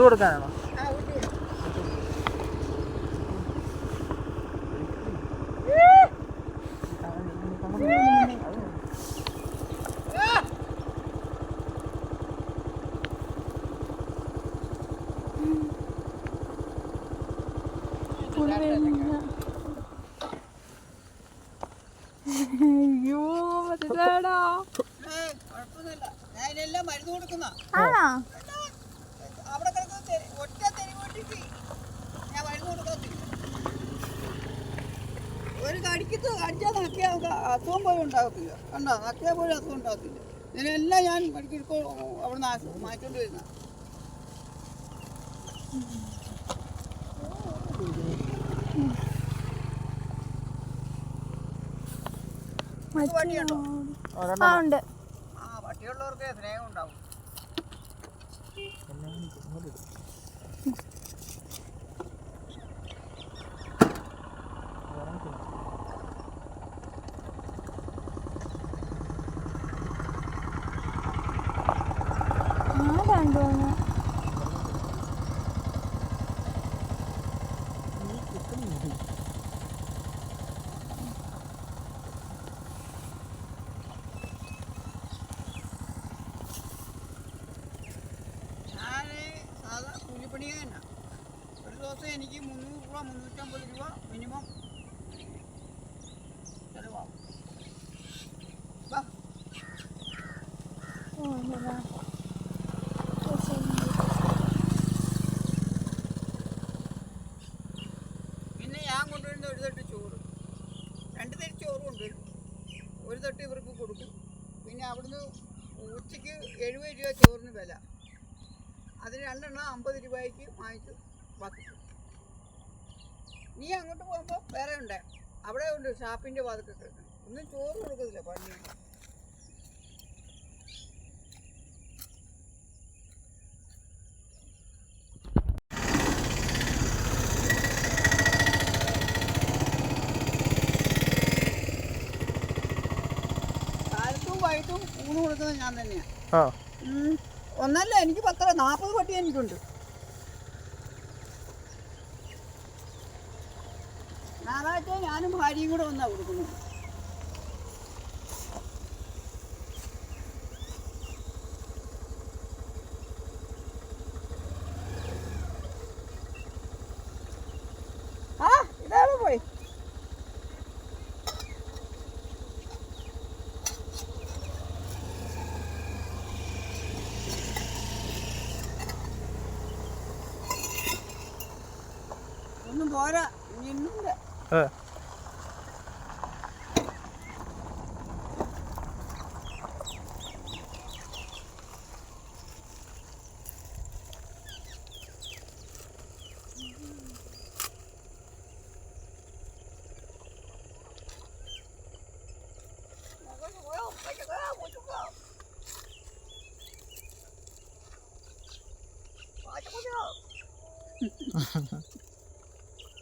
Food കൊടുക്കാനാണോ? അയ്യോ കുഴപ്പമൊന്നുമില്ല. ഞാൻ ഇതിനെല്ലാം മരുന്ന് കൊടുക്കുന്ന. ആണോ? ഒറ്റ തെരുവോട്ടിക്ക് ഞാൻ കൊടുക്കത്തില്ല ഒരു കടിക്കത്ത് കടിച്ചാൽ നക്കിയാൽ അസുഖം പോലും ഉണ്ടാകത്തില്ല കണ്ടോ നക്കിയാൽ പോലും അസുഖം ഉണ്ടാകത്തില്ല ഇതിനെല്ലാം ഞാൻ മെഡിക്കൽ അവിടെ നിന്ന് മാറ്റേണ്ടി വരുന്ന പട്ടിയുണ്ടോ ആ ഉണ്ട്. ആ പട്ടിയുള്ളവർക്ക് സ്നേഹം ഉണ്ടാവും. ഞാൻ ഒരു ദിവസം എനിക്ക് മുന്നൂറ് രൂപ മുന്നൂറ്റമ്പത് രൂപ മിനിമം ചിലവാകും വാ ഓ ഇതാ. പിന്നെ ഞാൻ കൊണ്ടുവരുന്ന ഒരു തട്ട് ചോറ് രണ്ട് തട്ട് ചോറ് കൊണ്ടുവരും ഒരു തട്ട് ഇവർക്ക് കൊടുക്കും. പിന്നെ അവിടുന്ന് ഉച്ചയ്ക്ക് എഴുപത് രൂപ ചോറിന് വില. അതിന് രണ്ടെണ്ണം അമ്പത് രൂപയ്ക്ക് വാങ്ങിച്ച് ബാക്കി നീ അങ്ങോട്ട് പോകുമ്പോൾ വേറെ ഉണ്ട്. അവിടെ ഉണ്ട് ഷാപ്പിന്റെ വാതിക്കൊക്കെ ഒന്നും ചോറ് കൊടുക്കത്തില്ല പണി. ഞാൻ തന്നെയാണ് ആ. ഒന്നല്ല എനിക്ക് പത്ര നാൽപ്പത് പട്ടി എനിക്കുണ്ട്. ഞായറാഴ്ച ഞാനും ഭാര്യയും കൂടെ വന്നാ കൊടുക്കുന്നത് ആ ഇതാണ് പോയി ഒന്നും പോരാ. ha. ഇന്നുണ്ട് ഏ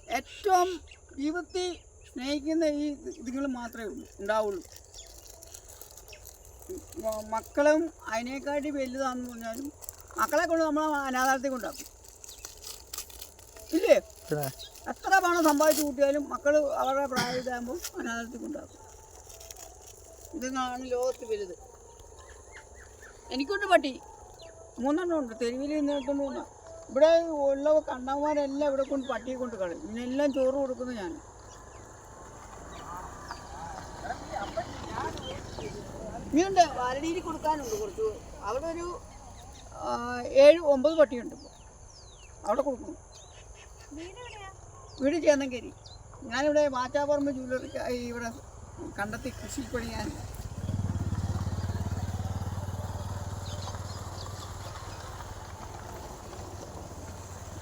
ഏറ്റവും ജീവിതത്തിൽ സ്നേഹിക്കുന്ന ഈ ഇതുങ്ങൾ മാത്രമേ ഉള്ളൂ ഉണ്ടാവുള്ളൂ മക്കളും അതിനേക്കാട്ടി വലുതാണെന്ന് പറഞ്ഞാലും മക്കളെ കൊണ്ട് നമ്മൾ അനാഥാരത്തെ കൊണ്ടാക്കും ഇല്ലേ? എത്ര പണം സമ്പാദിച്ചു കൂട്ടിയാലും മക്കൾ അവരുടെ പ്രായമാകുമ്പോൾ അനാഥാലയത്തിൽ കൊണ്ടാക്കും ഇതാണ് ലോകത്ത് വലുത്. എനിക്കുണ്ട് പട്ടി. മൂന്നെണ്ണം ഉണ്ട്. തെരുവിൽ നിന്നിട്ടുണ്ട് മൂന്ന് ഇവിടെ ഉള്ള കണ്ണന്മാരെല്ലാം ഇവിടെ കൊണ്ട് പട്ടിയെ കൊണ്ട് കളയും ഇതിനെല്ലാം ചോറ് കൊടുക്കുന്നു ഞാൻ. ഇനിയുണ്ട് വാലടിയിൽ കൊടുക്കാനുണ്ട് കുറച്ച്. അവിടെ ഒരു ഏഴ് ഒമ്പത് പട്ടിയുണ്ട് അവിടെ കൊടുക്കും വീട് ചേന്നങ്കേരി. ഞാനിവിടെ മാറ്റാപ്പറമ്പ് ജ്വല്ലറി ഇവിടെ കണ്ടെത്തി കൃഷി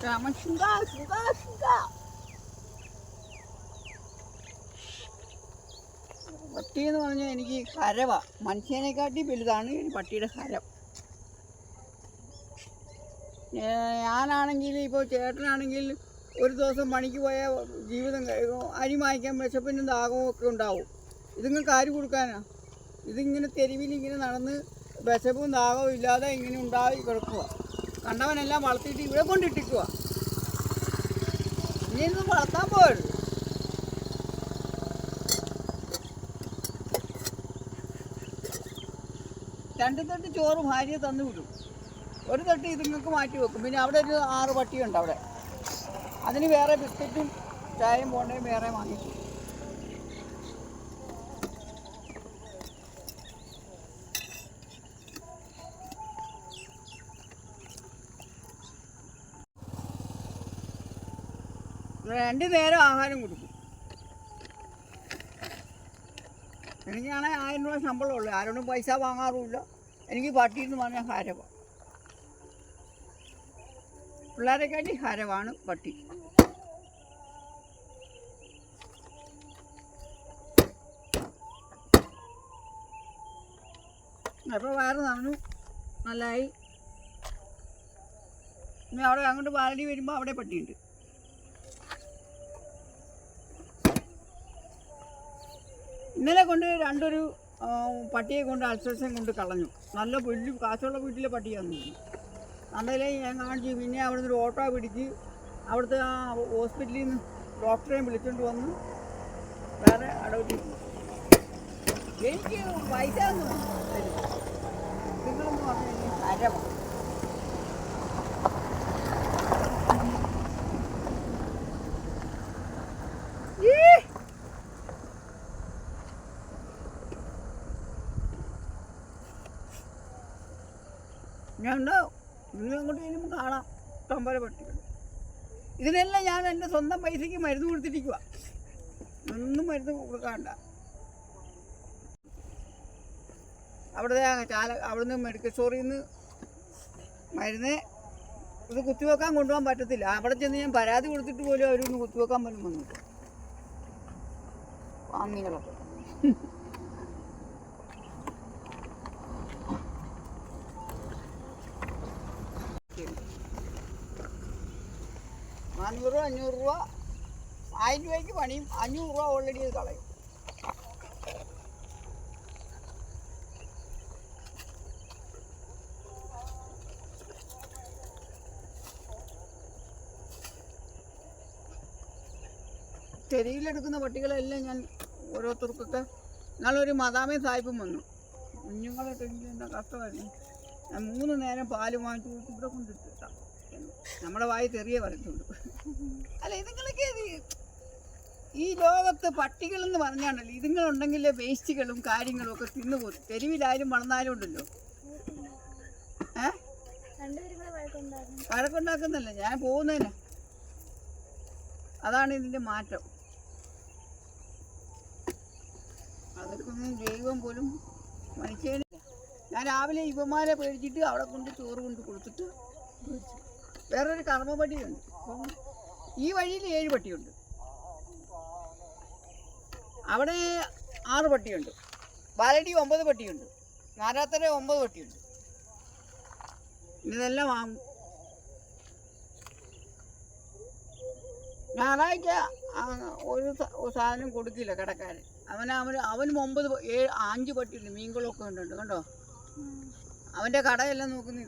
പണിയാൻ രാമൻ ശുങ്കാ ശുങ്കാ ശുങ്കാ പട്ടി എന്ന് പറഞ്ഞാൽ എനിക്ക് കരവ. മനുഷ്യനെക്കാട്ടി വലുതാണ് പട്ടിയുടെ ഏ, ഞാനാണെങ്കിൽ ഇപ്പോൾ ചേട്ടനാണെങ്കിൽ ഒരു ദിവസം പണിക്ക് പോയ ജീവിതം അരി മായ്ക്കാൻ വിശപ്പിനും ദാഹവും ഒക്കെ ഉണ്ടാവും. ഇതിങ്ങൾക്ക് ആര് കൊടുക്കാനാ? ഇതിങ്ങനെ തെരുവിൽ ഇങ്ങനെ നടന്ന് വിശപ്പും ദാഹവും ഇല്ലാതെ ഇങ്ങനെ ഉണ്ടായി കിടക്കുക കണ്ടവനെല്ലാം വളർത്തിയിട്ട് ഇവിടെ കൊണ്ടിട്ടിക്കുക ഇനി വളർത്താൻ പോയത് രണ്ട് തട്ട് ചോറ് ഭാര്യ തന്നു വിടും. ഒരു തട്ട് ഇതുങ്ങൾക്ക് മാറ്റി വെക്കും. പിന്നെ അവിടെ ഒരു ആറ് പട്ടിയുണ്ട് അവിടെ. അതിന് വേറെ ബിസ്ക്കറ്റും ചായയും പോണ്ടയും വേറെ വാങ്ങിക്കും. രണ്ട് നേരം ആഹാരം കൊടുക്കും. എനിക്കാണെങ്കിൽ ആയിരം രൂപ ശമ്പളമുള്ളൂ. ആരോടും പൈസ വാങ്ങാറുമില്ല. എനിക്ക് പട്ടിയിൽ നിന്ന് പറഞ്ഞാൽ ഹരവാണ് പിള്ളേരെക്കാട്ടി ഹരവാണ് പട്ടി. അപ്പോൾ വയറ് നിറഞ്ഞു നല്ലതായി അവിടെ അങ്ങോട്ട് പാലടി വരുമ്പോൾ അവിടെ പട്ടിയുണ്ട്. ഇന്നലെ കൊണ്ട് രണ്ടൊരു പട്ടിയെ കൊണ്ട് അൽസേഷൻ കൊണ്ട് കളഞ്ഞു. നല്ല വലിയ കാശുള്ള വീട്ടിലെ പട്ടിയാന്ന് അന്നേരം ഞാൻ കാണിച്ചു പിന്നെ അവിടുന്ന് ഒരു ഓട്ടോ പിടിച്ച് അവിടുത്തെ ആ ഹോസ്പിറ്റലിൽ നിന്ന് ഡോക്ടറെ വിളിച്ചുകൊണ്ട് വന്ന്. വേറെ അടവിട്ട് എനിക്ക് പൈസ ഒന്നും തരും നിങ്ങളെന്ന് പറഞ്ഞു കഴിഞ്ഞാൽ ഹരമാണ് ഈ ഞാൻ ഉണ്ടാവും നിങ്ങൾ അങ്ങോട്ട് ചെല്ലുമ്പോൾ കാണാം. തമ്പര പട്ടികൾ ഇതിനെല്ലാം ഞാൻ എന്റെ സ്വന്തം പൈസയ്ക്ക് മരുന്ന് കൊടുത്തിരിക്കുക ഒന്നും മരുന്ന് കൊടുക്കാണ്ട. അവിടുത്തെ ആ ചാല അവിടുന്ന് മെഡിക്കൽ സ്റ്റോറിൽ നിന്ന് മരുന്ന് ഇത് കുത്തിവെക്കാൻ കൊണ്ടുപോകാൻ പറ്റത്തില്ല. അവിടെ ചെന്ന് ഞാൻ പരാതി കൊടുത്തിട്ട് പോലും അവരൊന്ന് കുത്തിവെക്കാൻ പോലും വന്നിട്ട് വാങ്ങികളൊക്കെ. നാനൂറ് അഞ്ഞൂറ് രൂപ. ആയിരം രൂപയ്ക്ക് പണിയും. അഞ്ഞൂറ് രൂപ ഓൾറെഡി ഇത് കളയും. തെരുവിലെടുക്കുന്ന പട്ടികളെല്ലാം ഞാൻ ഓരോരുത്തർക്കൊക്കെ നാളൊരു മദാമേ സാഹിബും വന്നു. കുഞ്ഞുങ്ങളായിട്ടെങ്കിൽ എന്താ കഷ്ടമായിരുന്നു. ഞാൻ മൂന്ന് നേരം പാൽ വാങ്ങിച്ചു ഇവിടെ കൊണ്ടിട്ടിട്ടാണ് നമ്മുടെ വായി തെറിയേ വരത്തുള്ളൂ. അല്ല ഇതുങ്ങളൊക്കെ ഈ ലോകത്ത് പട്ടികൾ എന്ന് പറഞ്ഞാണല്ലോ ഇതുങ്ങളുണ്ടെങ്കിലേ വേസ്റ്റുകളും കാര്യങ്ങളും ഒക്കെ തിന്നു പോകും തെരുവിലായാലും വളർന്നാലും ഉണ്ടല്ലോ. ഏ? വഴക്കുണ്ടാക്കുന്നല്ല ഞാൻ പോകുന്നതിന്. അതാണ് ഇതിന്റെ മാറ്റം. അതൊക്കെ ഒന്നും ദൈവം പോലും മനുഷ്യന് ഞാൻ രാവിലെ ഇവന്മാരെ പേടിച്ചിട്ട് അവിടെ കൊണ്ട് ചോറ് കൊണ്ട് കൊടുത്തിട്ട് വേറൊരു കർമ്മപടിയുണ്ട് അപ്പം ഈ വഴിയിൽ ഏഴ് പട്ടിയുണ്ട്. അവിടെ ആറ് പട്ടിയുണ്ട്. ബാലടി ഒമ്പത് പട്ടിയുണ്ട്. നാരാത്തര ഒമ്പത് പട്ടിയുണ്ട്. ഇതെല്ലാം വാങ്ങും. ഞായറാഴ്ച ഒരു സാധനം കൊടുക്കില്ല കടക്കാരൻ. അവൻ അവന് അവനും ഒമ്പത് ഏഴ് അഞ്ച് പട്ടിയുണ്ട്. മീൻകുളമൊക്കെ ഉണ്ട് കണ്ടോ? അവന്റെ കടയെല്ലാം നോക്കുന്ന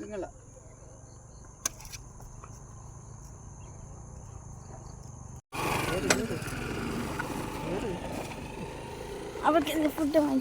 ഇതുങ്ങളാ അവർക്ക് ഫുഡ് വാങ്ങിച്ചു